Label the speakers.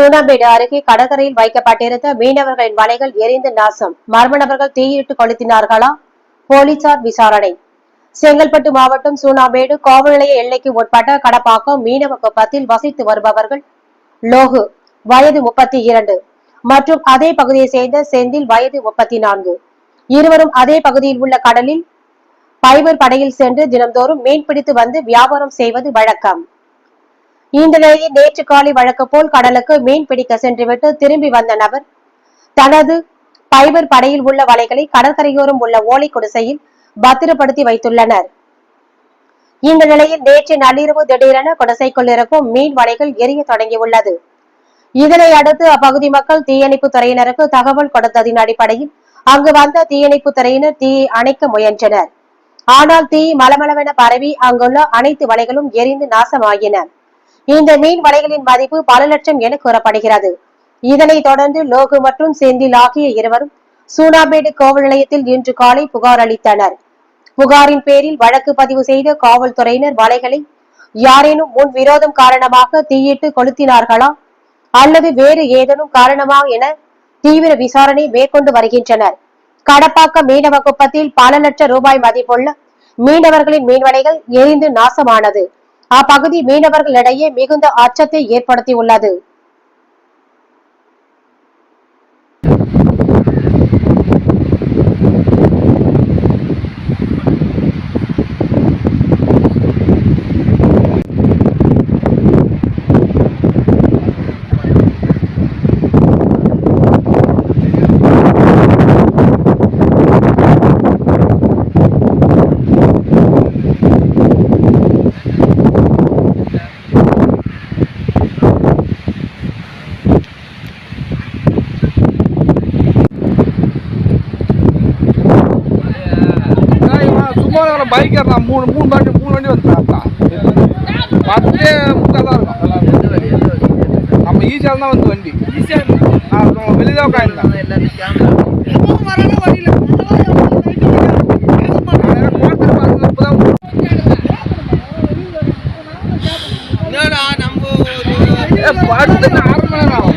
Speaker 1: சூனாம்பேடு அருகே கடற்கரையில் வைக்கப்பட்டிருந்த மீனவர்களின் வலைகள் எரிந்து நாசம். மர்ம நபர்கள் தீயிட்டு கொளுத்தினார்களா? போலீசார் விசாரணை. செங்கல்பட்டு மாவட்டம் சூனாம்பேடு காவல் நிலைய எல்லைக்கு உட்பட்ட கடப்பாக்கம் மீனவ குப்பத்தில் வசித்து வருபவர்கள். லோகு வயது முப்பத்தி இரண்டு மற்றும் அதே பகுதியை சேர்ந்த செந்தில் வயது முப்பத்தி நான்கு இருவரும் அதே பகுதியில் உள்ள கடலில் பைபர் படையில் சென்று தினந்தோறும் மீன் பிடித்து வந்து வியாபாரம் செய்வது வழக்கம். இந்த நிலையில் நேற்று காலை வழக்கு போல் கடலுக்கு மீன் பிடிக்க சென்றுவிட்டு திரும்பி வந்த நபர் தனது பைபர் படையில் உள்ள வலைகளை கடற்கரையோரம் உள்ள ஓலை குடிசையில் பத்திரப்படுத்தி வைத்துள்ளனர். இந்த நிலையில் நேற்று நள்ளிரவு திடீரென குடிசைக்குள் இருக்கும் மீன் வலைகள் எரிய தொடங்கியுள்ளது. இதனை அடுத்து அப்பகுதி மக்கள் தீயணைப்பு துறையினருக்கு தகவல் கொடுத்ததின் அடிப்படையில் அங்கு வந்த தீயணைப்பு துறையினர் தீயை அணைக்க முயன்றனர். ஆனால் தீ மலமளவென பரவி அங்குள்ள அனைத்து வலைகளும் எரிந்து நாசமாகின இந்த மீன் வலைகளின் மதிப்பு பல லட்சம் என கூறப்படுகிறது. இதனைத் தொடர்ந்து லோகு மற்றும் செந்தில் ஆகிய இருவரும் சூனாபேடு காவல் நிலையத்தில் இன்று காலை புகார் அளித்தனர். புகாரின் பேரில் வழக்கு பதிவு செய்த காவல்துறையினர் வலைகளை யாரேனும் முன் விரோதம் காரணமாக தீயிட்டு கொளுத்தினார்களா அல்லது வேறு ஏதேனும் காரணமா என தீவிர விசாரணை மேற்கொண்டு வருகின்றனர். கடப்பாக்கம் மீனவ குப்பத்தில் பல லட்சம் ரூபாய் மதிப்புள்ள மீனவர்களின் மீன்வலைகள் எரிந்து நாசமானது. அப்பகுதி மீனவர்களிடையே மிகுந்த அச்சத்தை ஏற்படுத்தியுள்ளது.
Speaker 2: சும்மா பைக் ஏறலாம். மூணு மூணு வண்டி மூணு வண்டி வந்துட்டாப்ல பத்தே முக்கால் தான் இருக்கும். நம்ம ஈஸியாக தான். வந்து வண்டி நான் வெளியே தான் உட்காந்துருந்தேன் படுத்து அரை மணி நேரம் ஆகும்.